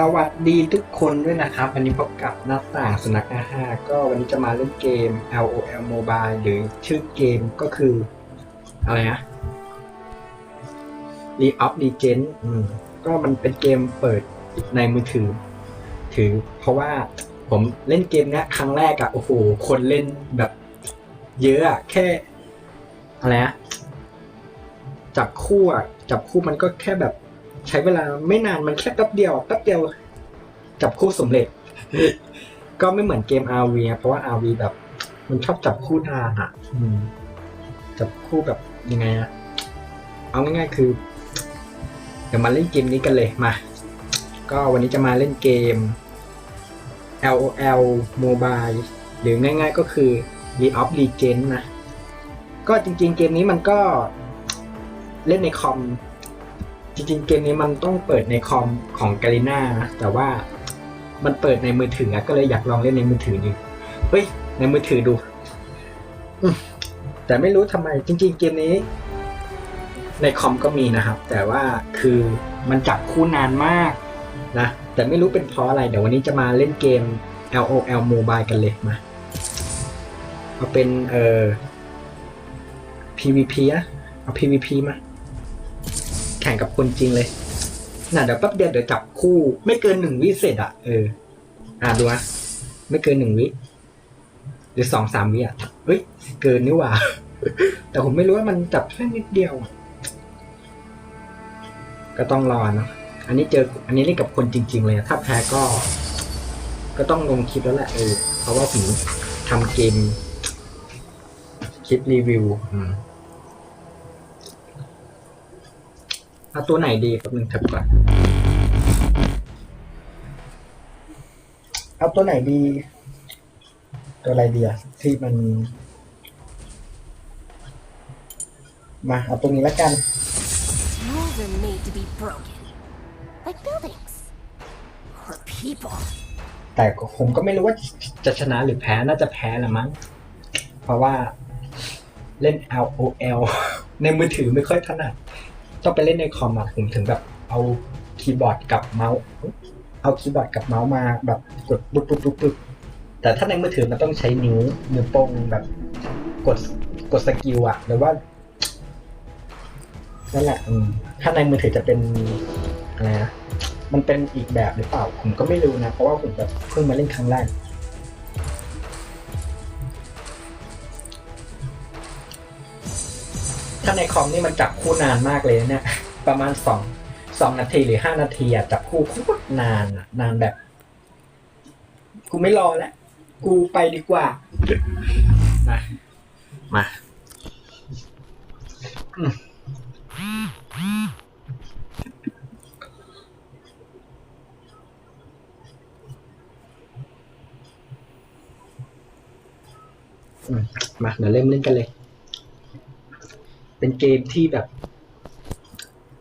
สวัสดีทุกคนด้วยนะครับ วันนี้พบกับหน้าต่างสนัขอาห้าก็วันนี้จะมาเล่นเกม LOL Mobile หรือชื่อเกมก็คือ อะไรนะ League of Legends อืมก็มันเป็นเกมเปิดในมือถือ ถือ เพราะว่าผมเล่นเกมเนี้ยครั้งแรกอะโอ้โห คนเล่นแบบ เยอะอะแค่ อะไรนะจับคู่อะจับคู่มันก็แค่แบบ ใช้เวลาไม่นานมันแค่แป๊บเดียวแป๊บเดียวจับคู่สำเร็จ ก็ไม่เหมือนเกม RV เพราะว่า RV แบบ มันชอบจับคู่นานอะจับคู่แบบยังไงอะเอาง่ายๆคือเดี๋ยวมาเล่นเกมนี้กันเลยมา ก็วันนี้จะมาเล่นเกม LOL Mobile หรือง่าย ๆ ก็คือ League of Legends นะ ก็จริงๆเกมนี้มันก็เล่นในคอม จริงๆ เกมนี้มันต้องเปิดในคอมของกาลิน่านะแต่ว่ามันเปิดในมือถืออะก็เลยอยากลองเล่นในมือถือดูเฮ้ย ในมือถือดู แต่ไม่รู้ทำไม จริง ๆ เกมนี้ ในคอมก็มีนะครับ แต่ว่าคือมันจับคู่นานมากนะ แต่ไม่รู้เป็นเพราะอะไร เดี๋ยววันนี้จะมาเล่นเกม LOL Mobile กันเลยมาเอาเป็นเอ่อ PVP อะเอา PVP มา ข่งกับคนจริงเลยน่ะเดี๋ยวแป๊บเดียวเดี๋ยวจับคู่ ไม่เกินหนึ่งวิเสร็จอะเออ อ่าดูนะไม่เกินหนึ่งวิหรือสองสามวิอะเฮ้ย เกินนี่หว่า แต่ผมไม่รู้ว่ามันจับแค่นิดเดียวอะก็ต้องรอเนาะอันนี้เจอ อันนี้เล่นกับคนจริง ๆ เลยถ้าแพ้ก็ ก็ต้องลงคลิปแล้วแหละเออเพราะว่าผมทำเกม คลิปรีวิว อืม เอาตัวไหนดีแป๊บนึงเถอะก่อนเอาตัวไหนดี ตัวอะไรดีอะที่มัน มาเอาตัวนี้แล้วกัน Rules are made to be broken. Like buildings. Or people. แต่ผมก็ไม่รู้ว่าจะชนะหรือแพ้น่าจะแพ้ละมั้ง เพราะว่าเล่น LOL ในมือถือไม่ค่อยถนัด ต้องไปเล่นในคอมอะผมถึงแบบเอาคีย์บอร์ดกับเมาส์เอาคีย์บอร์ดกับเมาส์มาแบบกดปุ๊บปุ๊บปุ๊บปุ๊บแต่ถ้าในมือถือมันต้องใช้นิ้วนิ้วโป้งแบบกดกดสกิลอะหรือว่านั่นแหละถ้าในมือถือจะเป็นอะไรนะมันเป็นอีกแบบหรือเปล่า ผมก็ไม่รู้นะ เพราะว่าผมแบบเพิ่งมาเล่นครั้งแรก ในคอมนี่มันจับคู่นานมากเลยนะเนี่ย ประมาณสองสองนาทีหรือห้านาทีอะจับคู่โคตรนานอะนานแบบ กูไม่รอแล้ว กูไปดีกว่ามามาอืมอืมมาเดี๋ยวเล่นเล่นกันเลย เป็นเกมที่แบบ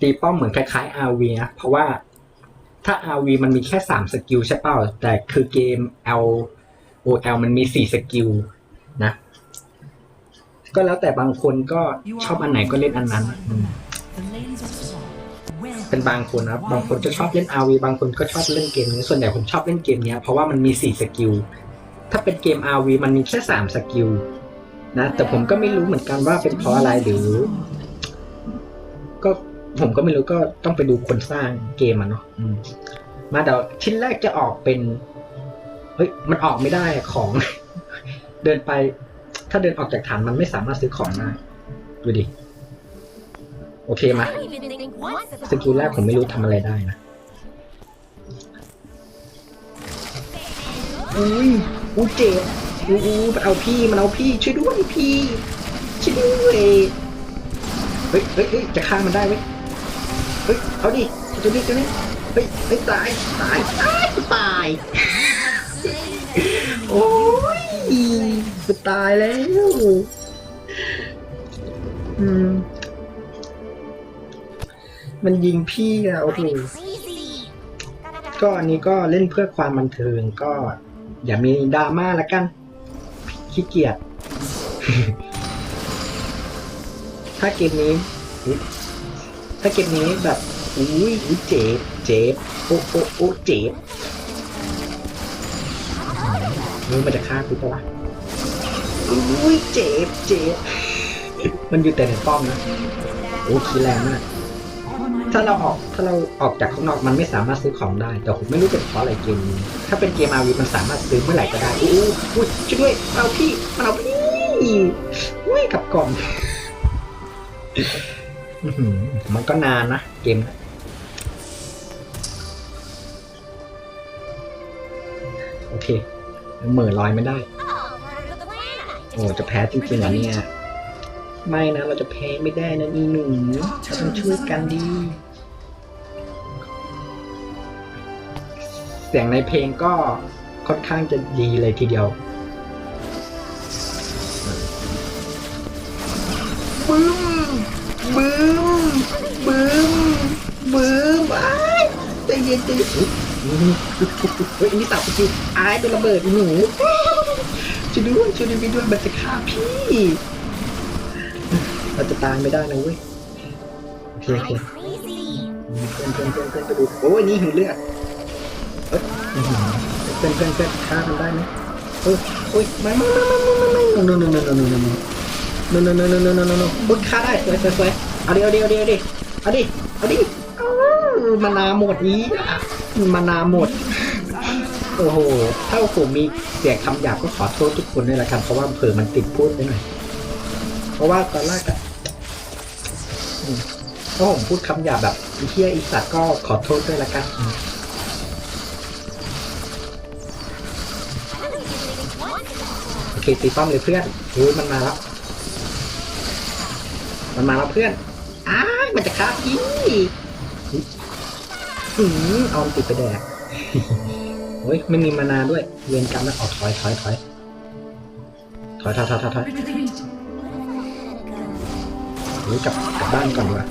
ตีป้อมเหมือนคล้ายๆ RV นะ เพราะว่าถ้า RV มันมีแค่สามสกิลใช่เปล่า แต่คือเกม L O L มันมีสี่สกิลนะ ก็แล้วแต่บางคนก็ชอบอันไหนก็เล่นอันนั้นอืมเป็นบางคนนะครับบางคนจะชอบเล่น RV บางคนก็ชอบเล่นเกมนี้ ส่วนใหญ่ผมชอบเล่นเกมเนี้ยเพราะว่ามันมีสี่สกิล ถ้าเป็นเกม RV มันมีแค่สามสกิล นะแต่ผมก็ไม่รู้เหมือนกันว่าเป็นเพราะอะไรหรือ ก็ผมก็ไม่รู้ก็ต้องไปดูคนสร้างเกมอะเนาะมาเดี๋ยวชิ้นแรกจะออกเป็นเฮ้ยมันออกไม่ได้ของ เดินไป ถ้าเดินออกจากฐานมันไม่สามารถซื้อของได้ดูดิโอเคมา I don't even think once สกิลแรกผมไม่รู้ทำอะไรได้นะอุ้ยอุ้ยเจ็บ อู้มันเอาพี่มันเอาพี่ช่วยด้วยพี่ช่วยด้วยเฮ้ยเฮ้ยเฮ้ยจะฆ่ามันได้เว้ยเฮ้ยเอาดิตัวนี้ตัวนี้เฮ้ยเฮ้ยตายตายตายตายโอ้ยกูตายแล้วอืมมันยิงพี่อะโอ้โหก็อันนี้ก็เล่นเพื่อความบันเทิงก็อย่ามีดราม่าละกัน ขี้เกียจ ถ้าเกมนี้ ถ้าเกมนี้แบบอุ้ยเจ็บเจ็บโอ้โอ้โอ้เจ็บมือมันจะฆ่ากูปะวะอุ้ยเจ็บเจ็บมันอยู่แต่ในป้อมนะ โอ้คีแรงมาก ถ้าเราออกถ้าเราออกจากข้างนอกมันไม่สามารถซื้อของได้ แต่ผมไม่รู้เป็นเพราะอะไรเกมนี้ถ้าเป็นเกมอาวีมันสามารถซื้อเมื่อไหร่ก็ได้อู้อู้อู้ช่วยด้วยมาเอาพี่มาเอาพี่อุ้ยกลับกล่องอื้อหือมันก็นานนะเกมโอเคเหม่อลอยไม่ได้ Oh, we're under the plan. I just โอ้จะแพ้จริงๆเหรอเนี่ย ไม่นะ เราจะแพ้ไม่ได้นะนี่หนูเราต้องช่วยกันดี เสียงในเพลงก็ค่อนข้างจะดีเลยทีเดียวบึ้มบึ้มบึ้มบึ้มอ้ายใจเย็นใจเย็นเฮ้ยนี่ตับไปคิวอายเป็นระเบิดหนูช่วยด้วยช่วยด้วยไปด้วยมันจะฆ่าพี่ เราจะตายไม่ได้นะเว้ยโอเคโอเค I'm crazy. เพื่อนเพื่อนเพื่อนเพื่อนไปดูโอ้ยนี่หิวเลือดเอ้ยอื้อหือเพื่อนเพื่อนเพื่อนฆ่ามันได้ไหมเออโอ้ยไม่ไม่ไม่ไม่ไม่ไม่ไม่ no no no no no no no no no no no no no no no โอ้ยฆ่าได้สวยสวยสวยเอาดิเอาดิเอาดิเอาดิเอาดิเอาดิเอามานาหมดนี้มานาหมดโอ้โหถ้าผมมีเสียงคำหยาบก็ขอโทษทุกคนด้วยละกันเพราะว่าเผื่อมันติดพูดไปหน่อยเพราะว่าตอนแรกอะอืม ถ้าผมพูดคำหยาบแบบไอ้เฮียไอีสัตว์ก็ขอโทษด้วยละกัน โอเคตีป้อมเลยเพื่อนเฮ้ยมันมาแล้ว มันมาแล้วเพื่อน อ้ามันจะฆ่าพี่อืมเอามันติดไปแดกโอ้ยไม่มีมานาด้วย เวียนกรรมแล้วออกถอยถอยถอยถอยถอยถอยถอย ถอยโอ้ยกลับกลับบ้านก่อนดีกว่า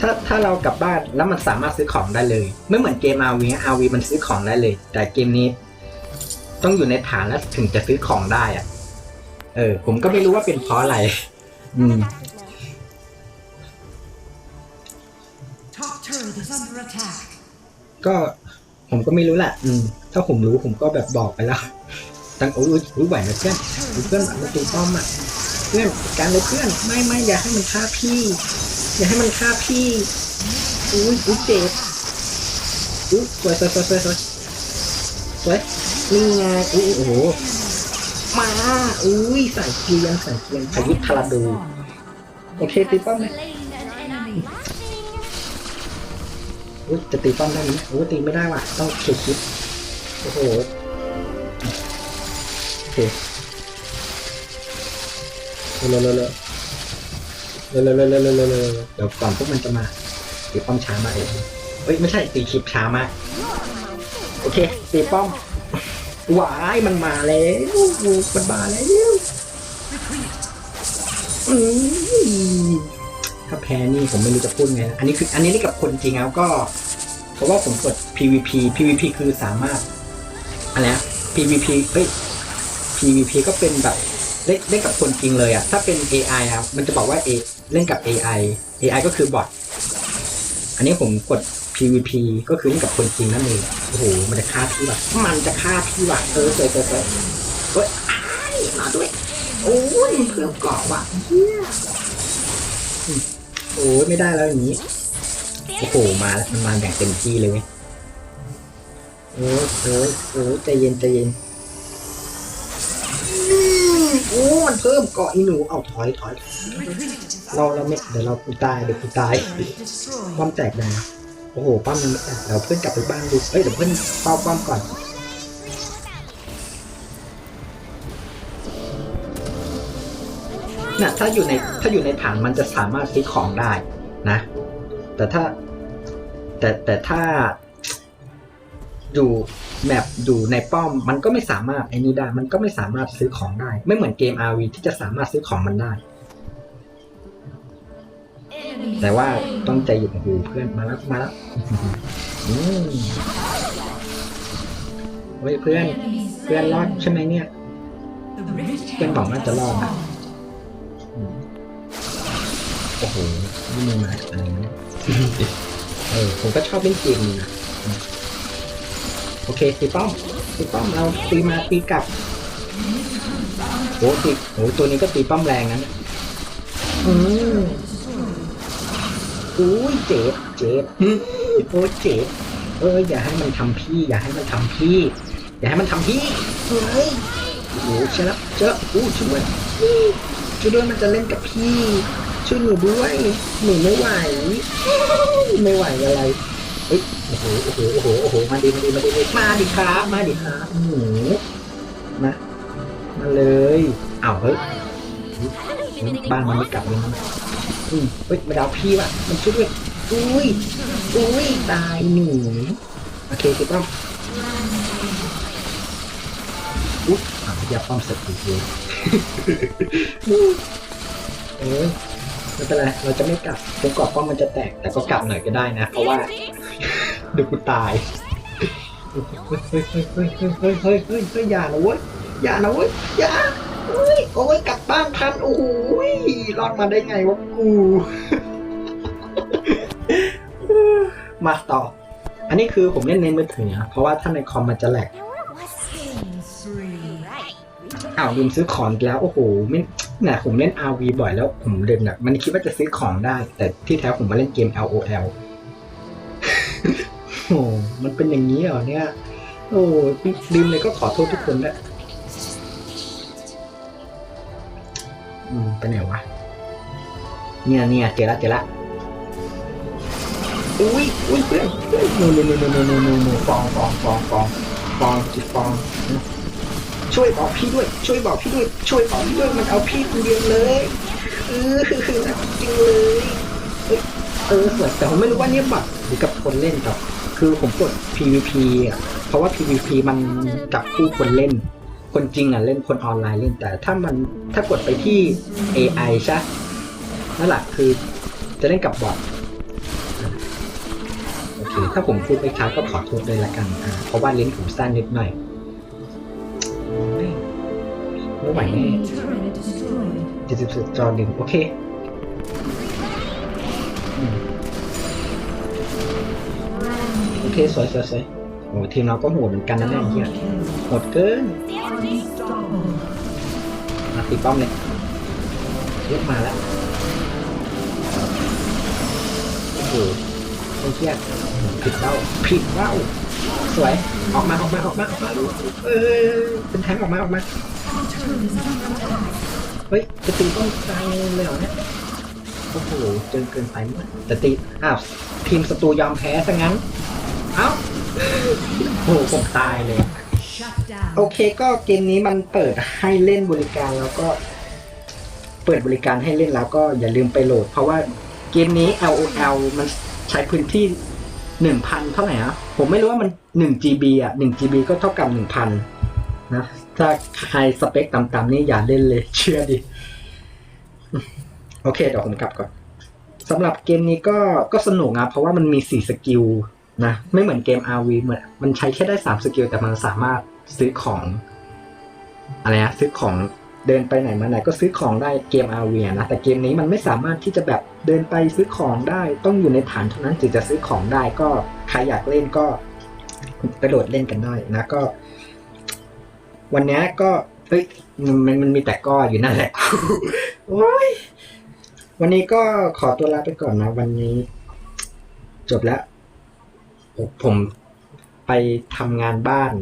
ถ้าถ้าเรากลับบ้านแล้วมันสามารถซื้อของได้เลย ไม่เหมือนเกมอาวีอาวีมันซื้อของได้เลย แต่เกมนี้ ต้องอยู่ในฐานแล้วถึงจะซื้อของได้อะเออ ผมก็ไม่รู้ว่าเป็นเพราะอะไร อืม Top turret is under attack. ก็ผมก็ไม่รู้แหละอืม ถ้าผมรู้ผมก็แบบบอกไปแล้วตั้งโอ้ยอุ๊ยอุ๊ยไหวนะเพื่อนอุ๊ยเพื่อนแบบมาตีป้อมอะ เพื่อนการเลยเพื่อน ไม่ไม่อย่าให้มันฆ่าพี่ อย่าให้มันฆ่าพี่อุ้ยอุ้ยเจ็บอุ้ยสวยสวยสวยสวยสวยสวยนี่ไงอุ้ยโอ้โหมาอุ้ยใส่เกียงใส่เกียงพายุทาราดูโอเคตีป้อมเลยอุ้ยจะตีป้อมได้ไหมโอ้ตีไม่ได้ว่ะต้องเคลียร์คลิปโอ้โหโอเค เร็วเร็วเร็วเร็วเร็วเร็วเร็วเร็วเร็วเดี๋ยวก่อนพวกมันจะมาตีป้อมช้ามาเองเฮ้ยไม่ใช่ตีคลิปช้ามาโอเคตีป้อมหวายมันมาแล้วมันมาแล้วถ้าแพ้นี่ผมไม่รู้จะพูดไงนะอันนี้คืออันนี้เล่กับคนจริงแล้วก็ เพราะว่าผมกด PVP PVP คือสามารถอะไรนะ PVP เฮ้ย PVP ก็เป็นแบบ เล่นเล่นกับคนจริงเลยอะถ้าเป็น AI อะมันจะบอกว่า A เล่นกับ AI AI ก็คือบอทอันนี้ผมกด PVP ก็คือเล่นกับคนจริงนั่นเองโอ้โหมันจะฆ่าพี่ว่ะมันจะฆ่าพี่ว่ะเออเออเออเออเฮ้ยมาด้วยโอ้ยเพิ่มเกาะว่ะเฮียโอ้ยไม่ได้แล้วอย่างนี้โอ้โหมาแล้วมันมาอย่างเต็มที่เลยเว้ยโอ้ยโอ้ยโอ้ยใจเย็นใจเย็น โอ้มันเพิ่มเกาะอีหนูเอาถอยถอยเราเราไม่เดี๋ยวเรากูตายเดี๋ยวกูตายป้อมแตกนะโอ้โหป้อมมันแตกเดี๋ยวเพื่อนกลับไปบ้านดูเอ้ยเดี๋ยวเพื่อนเฝ้าป้อมก่อนน่ะถ้าอยู่ในถ้าอยู่ในฐานมันจะสามารถซื้อของได้นะ แต่ถ้า แต่แต่ถ้า อยู่แบบอยู่ในป้อม มันก็ไม่สามารถไอ้นี่ได้ มันก็ไม่สามารถซื้อของได้ ไม่เหมือนเกม RV ที่จะสามารถซื้อของมันได้ แต่ว่าต้องใจเย็นโอ้โหเพื่อนมาแล้วมาแล้วอืมเฮ้ยเพื่อนเพื่อนรอดใช่ไหมเนี่ย เพื่อนบอกว่าจะรอดนะโอ้โหนี่มึงมาอะไรเนี่ยเออผมก็ชอบเล่นเกมนี้นะ โอเคตีป้อมตีป้อมเราตีมาตีกลับโอ้ตีโอ้ตัวนี้ก็ตีป้อมแรงนั้นอืมอุ้ยเจ็บเจ็บโอ้เจ็บเอออย่าให้มันทำพี่ อย่าให้มันทำพี่ อย่าให้มันทำพี่เฮ้ยโอ้โหเชล้วเชื่ออู้ช่วยด้วยช่วยด้วยมันจะเล่นกับพี่ช่วยหนูด้วยหนูไม่ไหวไม่ไหวอะไร เฮ้ยโอ้โหโอ้โหโอ้โหโอ้โหมาดิมาดิมาดิมาดิครับมาดิครับหนูมามาเลยอ้าวเฮ้ยบ้านมันไม่กลับเลยนะอืมเฮ้ยมาดาวพี่ว่ะมันช่วยด้วยอุ้ยอุ้ยตายหนูโอเคคือต้องอุ๊ยอะอย่าป้อมเสร็จอีกเลยเอ้ยไม่เป็นไรเราจะไม่กลับจนกว่าป้อมมันจะแตกแต่ก็กลับหน่อยก็ได้นะ เพราะว่า เดี๋ยวกูตาย เฮ้ยเฮ้ยเฮ้ยเฮ้ยเฮ้ยเฮ้ยเฮ้ยอย่านะเว้ยอย่านะเว้ยอย่าเฮ้ยโอ้ยกลับบ้านทันโอ้โหรอดมาได้ไงวะกู มาต่อ อันนี้คือผมเล่นในมือถือเพราะว่าถ้าในคอมมันจะแหลกอ้าวลืมซื้อของแล้วโอ้โหไม่ไหนผมเล่น RV บ่อยแล้วผมเดินแบบมันคิดว่าจะซื้อของได้ แต่ที่แท้ผมมาเล่นเกม LOL โอ้มันเป็นอย่างนี้เหรอเนี่ย โอ้ลิมเลยก็ขอโทษทุกคนด้วยอืมเป็นไงวะ เนี่ยเนี่ยเจอละเจอละอุ้ยอุ้ยเพื่อนโน่นโน่นโน่นโน่นโน่ฟองฟองฟองฟองฟองจิตฟอง ช่วยบอกพี่ด้วย ช่วยบอกพี่ด้วย ช่วยบอกพี่ด้วย มันเอาพี่คนเดียวเลยเออจริงเลย เออสวยแต่ผมไม่รู้ว่าเนี่ยบัตรหรือกับคนเล่นหรอก คือผมกด PVP อะเพราะว่า PVP มันกับคู่คนเล่น คนจริงอะเล่นคนออนไลน์เล่นแต่ ถ้ามันถ้ากดไปที่ AI ใช่นั่นแหละคือจะเล่นกับบอทอะโอเคถ้าผมพูดไม่ชัดก็ขอโทษด้วยละกันอ่าเพราะว่าลิ้นผมสั้นนิดหน่อยไม่ไม่ไหวแน่ Enemy turret destroyed. เจ็ดสิบสุดจอดึงโอเค เคสวยสวยสวยโอ้ทีมเราก็โหดเหมือนกันนะเนี่ยเฮีย Double kill. โหดเกิน Unstoppable. มาตีป้อมเลยเรียกมาแล้วโอ้โหไอ้เฮียผิดเบ้าผิดเบ้าสวยออกมาออกมาออกมาออกมาเออเป็นแทงค์ออกมาออกมา Our turret is under attack. เฮ้ยจะตีต้นไทรเลยเหรอเนี่ยโอ้โหเจนเกินไปมั้ยแต่ตีอ้าวทีมศัตรูยอมแพ้ซะงั้น เอ้าโอ้โหผมตายเลย Shut down. โอเคก็เกมนี้มันเปิดให้เล่นบริการแล้วก็ เปิดบริการให้เล่นแล้วก็อย่าลืมไปโหลด เพราะว่าเกมนี้ LOL มันใช้พื้นที่หนึ่งพันเท่าไหร่อะผมไม่รู้ว่ามันหนึ่ง GB อะหนึ่ง GB ก็เท่ากับหนึ่งพันนะ ถ้าใครสเปคต่ำๆนี่อย่าเล่นเลย เชื่อดิ โอเคเดี๋ยวผมกลับก่อนสำหรับเกมนี้ก็ก็สนุกนะเพราะว่ามันมีสี่สกิล นะไม่เหมือนเกม RV เหมือนมันใช้แค่ได้สามสกิลแต่มันสามารถซื้อของอะไรนะซื้อของเดินไปไหนมาไหนก็ซื้อของได้เกม RV นะแต่เกมนี้มันไม่สามารถที่จะแบบเดินไปซื้อของได้ต้องอยู่ในฐานเท่านั้นถึงจะซื้อของได้ก็ใครอยากเล่นก็ไปโหลดเล่นกันได้นะก็ วันนี้ก็เฮ้ยมันมันมันมีแต่ก็อยู่นั่นแหละโอ้ยวันนี้ก็ขอตัวลาไปก่อนนะ วันนี้ จบแล้ว ผมไปทำงานบ้าน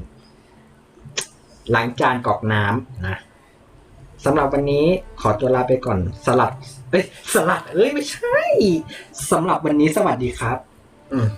ล้างจานกรอกน้ำนะสำหรับวันนี้ขอตัวลาไปก่อนสลัดเอ้ยสลัดเอ้ยไม่ใช่สำหรับวันนี้สวัสดีครับ อืม